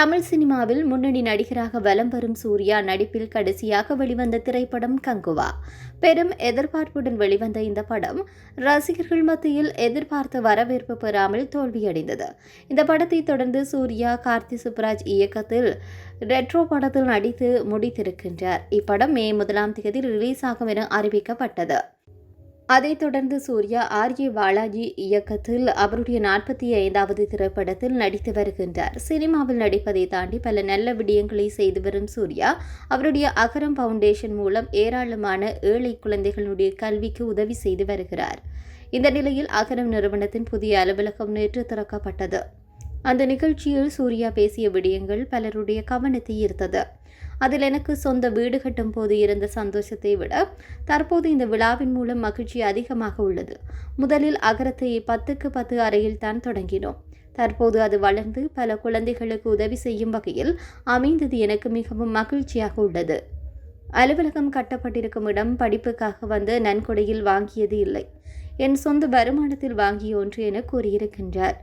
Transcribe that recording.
தமிழ் சினிமாவில் முன்னணி நடிகராக வலம் வரும் சூர்யா நடிப்பில் கடைசியாக வெளிவந்த திரைப்படம் கங்குவா. பெரும் எதிர்பார்ப்புடன் வெளிவந்த இந்த படம் ரசிகர்கள் மத்தியில் எதிர்பார்த்த வரவேற்பு பெறாமல் தோல்வியடைந்தது. இந்த படத்தை தொடர்ந்து சூர்யா கார்த்தி சுப்ராஜ் இயக்கத்தில் ரெட்ரோ படத்தில் நடித்து முடித்திருக்கின்றார். இப்படம் மே முதலாம் தேதி ரிலீஸ் ஆகும் என அறிவிக்கப்பட்டது. அதைத் தொடர்ந்து சூர்யா ஆர் ஏ பாலாஜி இயக்கத்தில் அவருடைய நாற்பத்தி ஐந்தாவது திரைப்படத்தில் நடித்து வருகின்றார். சினிமாவில் நடிப்பதை தாண்டி பல நல்ல விடயங்களை செய்து வரும் சூர்யா அவருடைய அகரம் ஃபவுண்டேஷன் மூலம் ஏராளமான ஏழை குழந்தைகளுடைய கல்விக்கு உதவி செய்து வருகிறார். இந்த நிலையில் அகரம் நிறுவனத்தின் புதிய அலுவலகம் நேற்று திறக்கப்பட்டது. அந்த நிகழ்ச்சியில் சூர்யா பேசிய விடயங்கள் பலருடைய கவனத்தை ஈர்த்தது. அதில் எனக்கு சொந்த வீடு கட்டும் போது இருந்த சந்தோஷத்தை விட தற்போது இந்த விழாவின் மூலம் மகிழ்ச்சி அதிகமாக உள்ளது. முதலில் அகரத்தை பத்துக்கு பத்து அறையில் தான் தொடங்கினோம். தற்போது அது வளர்ந்து பல குழந்தைகளுக்கு உதவி செய்யும் வகையில் அமைந்தது எனக்கு மிகவும் மகிழ்ச்சியாக உள்ளது. அலுவலகம் கட்டப்பட்டிருக்கும் இடம் படிப்புக்காக வந்து நன்கொடையில் வாங்கியது இல்லை. என் சொந்த வருமானத்தில் வாங்கிய ஒன்று என கூறியிருக்கின்றார்.